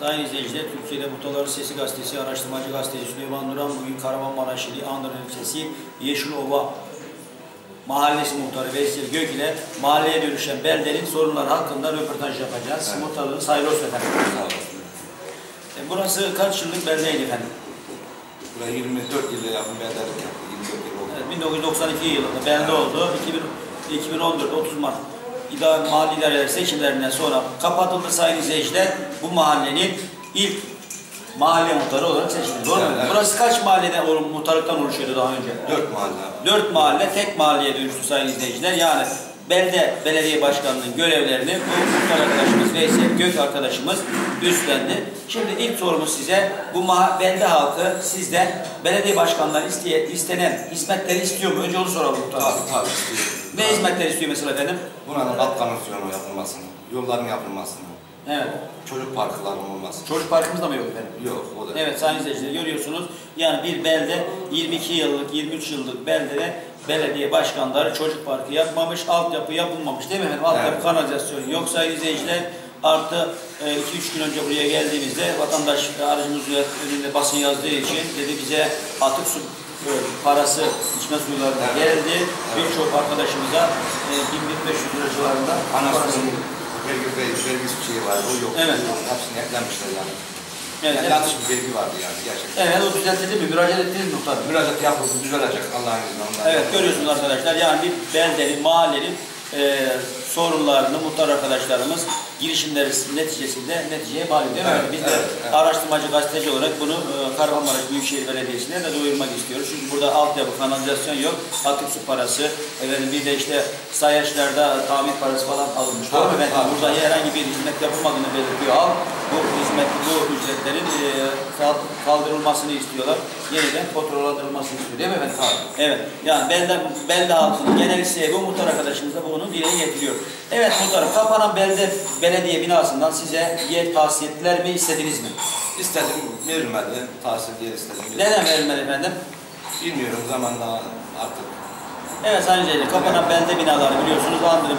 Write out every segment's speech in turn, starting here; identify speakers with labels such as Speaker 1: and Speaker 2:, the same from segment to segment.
Speaker 1: Sayın izleyiciler, Türkiye'de Muhtarların Sesi Gazetesi, araştırmacı gazeteci Süleyman Duran, bugün Kahramanmaraş ili Andırın ilçesi Yeşilova Mahallesi Muhtarı Veysel Gök ile mahalleye dönüşen beldenin sorunları hakkında röportaj yapacağız.
Speaker 2: Evet.
Speaker 1: Muhtarlığınız hayırlı olsun efendim.
Speaker 2: Sağ.
Speaker 1: E, Burası kaç yıllık beldeydi efendim?
Speaker 2: Buraya 24 yıla yakın bedellik yaptı. 24 yıl oldu.
Speaker 1: Evet, 1992 yılında belde oldu. 2000, 2014 30 Mart İdare, mahalli idareler seçimlerinden sonra kapatıldı sayın izleyiciler. Bu mahallenin ilk mahalle muhtarı olarak seçildi. Doğru mu?
Speaker 2: Evet.
Speaker 1: Burası kaç mahalleden muhtarlıktan oluşuyordu daha önce?
Speaker 2: 4 mahalle.
Speaker 1: Dört mahalle tek mahalleye dönüştü sayın izleyiciler. Yani belde belediye başkanının görevlerini bu arkadaşımız Veysel Gök arkadaşımız üstlendi. Şimdi ilk sorumuz size bu maha- belde halkı sizden belediye başkanları isteye, istenen hizmetleri istiyor mu? Önce onu soralım.
Speaker 2: Tabii tabii istiyorum.
Speaker 1: Ne hizmetler istiyor mesela efendim?
Speaker 2: Da alt kanalizasyonu yapılmasını, yolların yapılmasını,
Speaker 1: Evet.
Speaker 2: çocuk parkların olmasını.
Speaker 1: Çocuk parkımız da mı yok efendim?
Speaker 2: Yok o da.
Speaker 1: Evet sayın izleyiciler görüyorsunuz. Yani bir belde 22 yıllık, 23 yıllık beldede belediye başkanları çocuk parkı yapmamış, altyapı yapılmamış değil mi efendim? Altyapı
Speaker 2: Evet.
Speaker 1: kanalizasyon yok sayın izleyiciler. Artı 2-3 gün önce buraya geldiğimizde vatandaş e, aracımız önünde basın yazdığı için dedi bize atık su e, parası içme suylarına
Speaker 2: Evet.
Speaker 1: geldi.
Speaker 2: Evet.
Speaker 1: Birçok arkadaşımıza e, 1500 lira civarında
Speaker 2: Anasının vergi, vergi, vergi şeyi var. O yok.
Speaker 1: Evet.
Speaker 2: Hepsini eklemişler yani.
Speaker 1: Evet,
Speaker 2: yani
Speaker 1: evet.
Speaker 2: yanlış bir vergi vardı yani gerçekten.
Speaker 1: Evet o düzeltildi mi? Müracaat ettiniz mi muhtarım?
Speaker 2: Müracaat yapıldı, düzelecek Allah'ın izniyle. ondan
Speaker 1: Evet görüyorsunuz arkadaşlar yani bir beldenin, mahallenin e, sorunlarını muhtar arkadaşlarımız girişimleri neticesinde neticeye bağlı değil mi?
Speaker 2: Evet,
Speaker 1: Biz de
Speaker 2: evet, evet.
Speaker 1: araştırmacı gazeteci olarak bunu e, Kahramanmaraş Büyükşehir Belediyesi'ne de duyurmak istiyoruz. Çünkü burada altyapı, kanalizasyon yok, atık su parası, efendim bir de işte sayaçlarda tamir parası falan alınmış. Doğru mu
Speaker 2: Tabii,
Speaker 1: efendim?
Speaker 2: tabii,
Speaker 1: Burada
Speaker 2: tabii.
Speaker 1: herhangi bir hizmet yapılmadığını belirtiyor halk. Bu hizmet, bu ücretlerin e, kal- kaldırılmasını istiyorlar. Yeniden kontrollandırılmasını istiyor değil mi efendim? Evet. Yani belde, belde halkının genel isteği bu muhtar arkadaşımız da bunu dile getiriyor. Evet muhtarım kapanan belde belediye binasından size yer tahsis ettiler mi istediniz mi?
Speaker 2: İstedim, verilmedi. Tahsil diye istedim.
Speaker 1: Neden verilmedi efendim?
Speaker 2: Bilmiyorum zamanla artık.
Speaker 1: Evet Sayın Ceyli, kapanan belde binaları biliyorsunuz Andırın,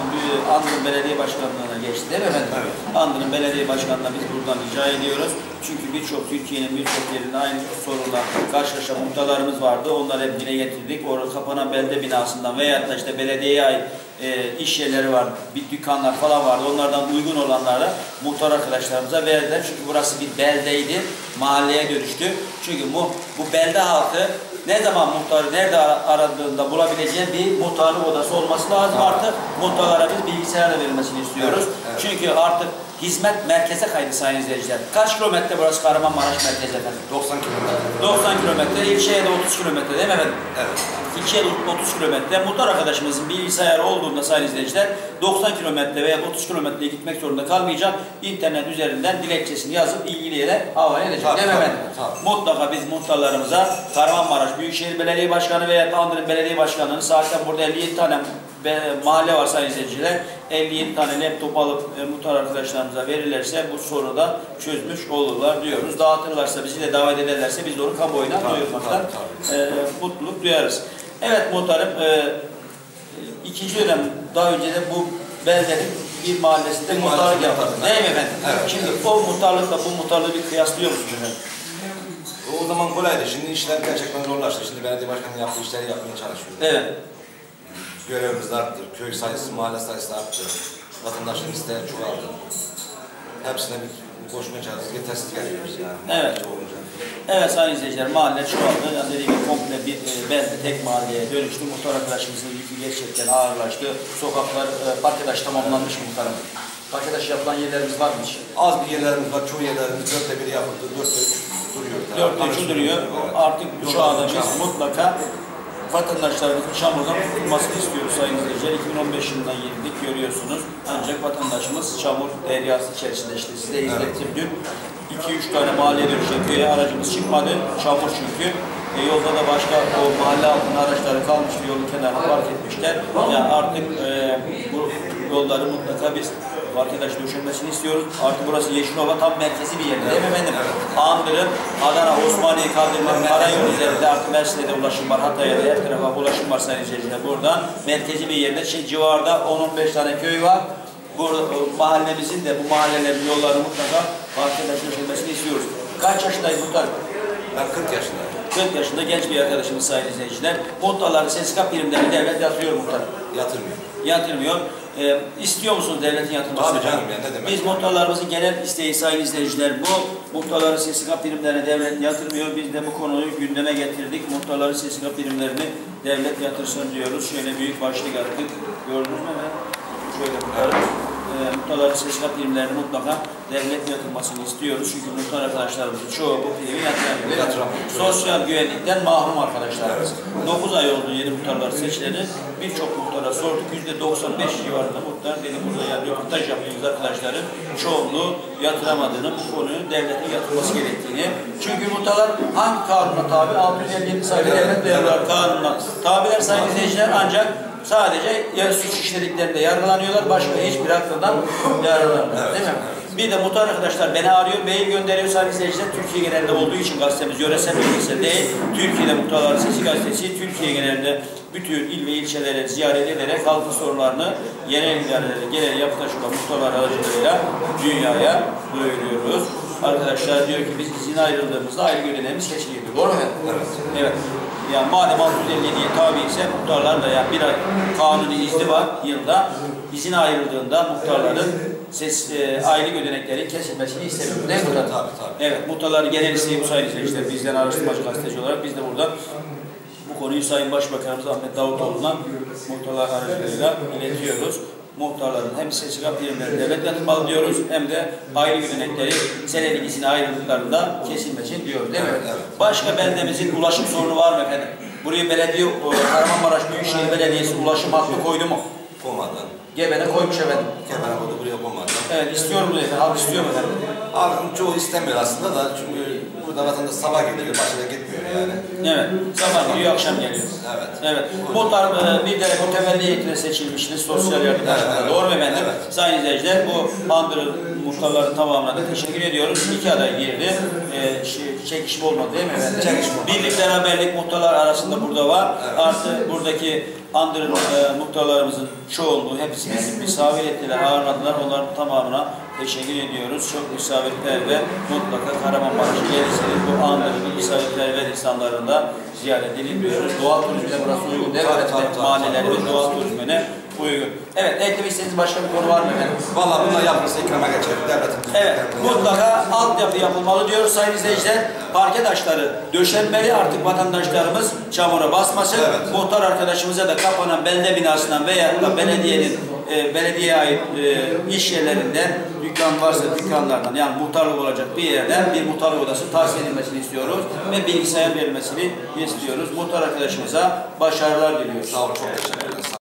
Speaker 1: Andırın Belediye Başkanlığı'na geçti değil mi efendim?
Speaker 2: Evet.
Speaker 1: Andırın Belediye Başkanlığı'na biz buradan rica ediyoruz. Çünkü birçok Türkiye'nin birçok yerinde aynı sorunla karşılaşan muhtarlarımız vardı. Onları hep dile getirdik. Orada kapanan belde binasından veyahut da işte belediyeye ait e, iş yerleri var, bir dükkanlar falan vardı. Onlardan uygun olanlara muhtar arkadaşlarımıza verdiler. Çünkü burası bir beldeydi, mahalleye dönüştü. Çünkü bu, bu belde halkı ne zaman muhtarı nerede ara- aradığında bulabileceği bir muhtarlık odası olması lazım artık. Muhtarlara biz bilgisayarla verilmesini istiyoruz.
Speaker 2: Evet, evet.
Speaker 1: Çünkü artık hizmet merkeze kaydı sayın izleyiciler. Kaç kilometre burası Kahramanmaraş merkezi efendim?
Speaker 2: 90 kilometre.
Speaker 1: 90 kilometre, ilçeye de 30 kilometre değil mi efendim?
Speaker 2: Evet.
Speaker 1: İlçeye de 30 kilometre. Muhtar arkadaşımızın bilgisayarı olduğunda sayın izleyiciler 90 kilometre veya 30 kilometreye gitmek zorunda kalmayacak. İnternet üzerinden dilekçesini yazıp ilgili yere havale edecek.
Speaker 2: Tabii,
Speaker 1: değil mi efendim?
Speaker 2: tabii.
Speaker 1: Mutlaka biz muhtarlarımıza Kahramanmaraş Büyükşehir Belediye Başkanı veya Andırın Belediye Başkanı'nın zaten burada 57 tane mahalle var sayın izleyiciler. 57 tane laptop alıp e, muhtar arkadaşlarımıza verirlerse bu sorunu da çözmüş olurlar diyoruz. Dağıtırlarsa bizi de davet ederlerse biz de onu kamuoyuna duyurmaktan e, mutluluk duyarız. Evet muhtarım e, ikinci dönem daha önce de bu beldenin bir mahallesinde
Speaker 2: Bir
Speaker 1: muhtarlık
Speaker 2: yaptım.
Speaker 1: Değil mi efendim?
Speaker 2: Evet,
Speaker 1: Şimdi
Speaker 2: evet.
Speaker 1: o muhtarlıkla bu muhtarlığı bir kıyaslıyor musunuz efendim?
Speaker 2: O zaman kolaydı. Şimdi işler gerçekten zorlaştı. Şimdi belediye başkanı yaptığı işleri yapmaya çalışıyoruz.
Speaker 1: Evet.
Speaker 2: Görevimiz arttı. Köy sayısı, mahalle sayısı arttı. Vatandaşın isteği çoğaldı. Hepsine bir koşmaya çalışıyoruz. Yetersiz geliyoruz yani.
Speaker 1: Evet.
Speaker 2: Olunca.
Speaker 1: Evet sayın izleyiciler mahalle çoğaldı. Yani dediğim gibi komple bir e, belde tek mahalleye dönüştü. Muhtar arkadaşımızın yükü gerçekten ağırlaştı. Sokaklar e, parkedaş tamamlanmış mı muhtarım? Parkedaş yapılan yerlerimiz var mı?
Speaker 2: Az bir yerlerimiz var. Çoğu yerlerimiz dörtte biri yapıldı. Dörtte üç duruyor.
Speaker 1: Dört üçü duruyor. Artık şu anda biz mutlaka vatandaşlarımızın çamurdan kurtulmasını istiyoruz sayın izleyiciler. 2015 yılından yenildik görüyorsunuz. Ancak vatandaşımız çamur deryası içerisinde işte size izlettim dün. 2-3 tane mahalleye dönüşen köye aracımız çıkmadı. Çamur çünkü. E, yolda da başka o mahalle altında araçları kalmıştı yolun kenarına park etmişler. Yani artık e, bu yolları mutlaka biz arkadaş döşenmesini istiyoruz. Artık burası Yeşilova tam merkezi bir yer değil mi efendim? Andırın, Adana, Osmaniye, Kaldırma, Karayolu üzerinde artık Mersin'e de ulaşım var, Hatay'a da her tarafa ulaşım var sayın izleyiciler. Buradan merkezi bir yerde, şey, civarda 10-15 tane köy var. Bu e, mahallemizin de bu mahallelerin yolları mutlaka arkadaş döşenmesi Kaç yaşındayız muhtar?
Speaker 2: Ben 40 yaşındayım.
Speaker 1: 40 yaşında genç bir arkadaşımız sayın izleyiciler. Muhtarları SSK primlerini devlet yatırıyor muhtar.
Speaker 2: Yatırmıyor.
Speaker 1: Yatırmıyor. Ee, istiyor musunuz devletin yatırmasını?
Speaker 2: Tabii canım ya, ne demek
Speaker 1: Biz muhtarlarımızın genel isteği sayın izleyiciler bu. Muhtarların SSK primlerini devlet yatırmıyor. Biz de bu konuyu gündeme getirdik. Muhtarların SSK primlerini devlet yatırsın diyoruz. Şöyle büyük başlık attık. Gördünüz mü? Şöyle muhtarın. E, muhtarların SSK primlerini mutlaka devlet yatırmasını istiyoruz. Çünkü muhtar arkadaşlarımızın çoğu bu primi yatıramıyor.
Speaker 2: Yatıramıyor.
Speaker 1: Sosyal güvenlikten mahrum arkadaşlarımız. 9 ay oldu yeni muhtarlar seçileni. Birçok muhtara sorduk. %95 civarında muhtar dedi burada yani röportaj yaptığımız arkadaşların çoğunluğu yatıramadığını, bu konuyu devletin yatırması gerektiğini. Çünkü muhtarlar hangi kanuna tabi? 657 sayılı
Speaker 2: Evet,
Speaker 1: devlet memurları kanununa tabiler sayın izleyiciler ancak sadece ya suç işlediklerinde yargılanıyorlar, başka hiçbir hakkından yargılanmıyor.
Speaker 2: Evet,
Speaker 1: Değil mi?
Speaker 2: evet.
Speaker 1: Bir de muhtar arkadaşlar beni arıyor, mail gönderiyor sayın izleyiciler. Türkiye genelinde olduğu için gazetemiz yöresel bölgesel değil. Türkiye'de Muhtarlar Sesi gazetesi Türkiye genelinde bütün il ve ilçelere ziyaret ederek halkın sorunlarını yerel idarelere, genel yapıtaş olan muhtarlar aracılığıyla dünyaya duyuruyoruz. Arkadaşlar diyor ki biz izin ayrıldığımızda ayrı ödeneğimiz kesiliyor. Doğru mu?
Speaker 2: Evet.
Speaker 1: Evet. Yani madem 657'ye tabi ise muhtarlar da yani bir kanuni izni var yılda. İzin ayrıldığında muhtarların ses, e, aylık ödeneklerin kesilmesini istemiyoruz. Değil mi?
Speaker 2: Tabii, tabii.
Speaker 1: Evet, muhtarların genel isteği bu sayın izleyiciler. Bizden araştırmacı gazeteci olarak biz de burada bu konuyu Sayın Başbakanımız Ahmet Davutoğlu'na muhtarlar aracılığıyla iletiyoruz. Muhtarların hem SSK primleri devlet yatırmalı diyoruz hem de aylık ödenekleri senelik izine ayrıldıklarında kesilmesin diyoruz değil mi?
Speaker 2: Evet, evet.
Speaker 1: Başka beldemizin ulaşım sorunu var mı efendim? Buraya belediye, Kahramanmaraş Büyükşehir Belediyesi ulaşım hattı koydu mu?
Speaker 2: Komadan.
Speaker 1: Gebene koymuş efendim.
Speaker 2: Kemer koydu buraya komadan.
Speaker 1: Evet istiyor mu efendim? Halk istiyor mu efendim?
Speaker 2: Halkın çoğu istemiyor aslında da çünkü burada vatandaş sabah gidiyor, başına gitmiyor yani.
Speaker 1: Evet. Sabah gidiyor, akşam geliyor.
Speaker 2: Evet.
Speaker 1: Evet. Muhtar e, bir de mütevelli heyetine seçilmişsiniz sosyal yardım
Speaker 2: Evet, evet.
Speaker 1: Doğru mu efendim?
Speaker 2: Evet.
Speaker 1: Sayın izleyiciler bu Andır'ın muhtarların tamamına da teşekkür ediyoruz. İki aday girdi. E, şey, çekişme olmadı değil mi efendim?
Speaker 2: Çekişme olmadı.
Speaker 1: Birlik beraberlik muhtarlar arasında burada var.
Speaker 2: Evet.
Speaker 1: Artı buradaki Andır'ın e, muhtarlarımızın çoğunluğu hepsi misafir ettiler, ağırladılar. Onların tamamına teşekkür ediyoruz. Çok misafirperver. Mutlaka Kahramanmaraş'a gelirseniz bu Andır'ın misafirperver insanlarını da ziyaret ediliyoruz. Doğal turizmine burası uygun Evet,
Speaker 2: tabii, tabii,
Speaker 1: Mahallelerimiz
Speaker 2: tabii.
Speaker 1: doğal turizmine uygun. Evet, eklemek istediğiniz başka bir konu var mı efendim?
Speaker 2: Vallahi bunlar yapılırsa ikrama geçer. Devletin.
Speaker 1: Evet, mutlaka altyapı yapılmalı diyoruz sayın izleyiciler. Parke taşları döşenmeli artık vatandaşlarımız çamura basmasın.
Speaker 2: Evet.
Speaker 1: Muhtar arkadaşımıza da kapanan belde binasından veya da belediyenin e, belediyeye ait e, iş yerlerinden dükkan varsa dükkanlardan yani muhtarlık olacak bir yerden bir muhtarlık odası tahsis edilmesini istiyoruz ve bilgisayar verilmesini istiyoruz. Muhtar arkadaşımıza başarılar diliyoruz.
Speaker 2: Sağ olun, çok teşekkür ederim.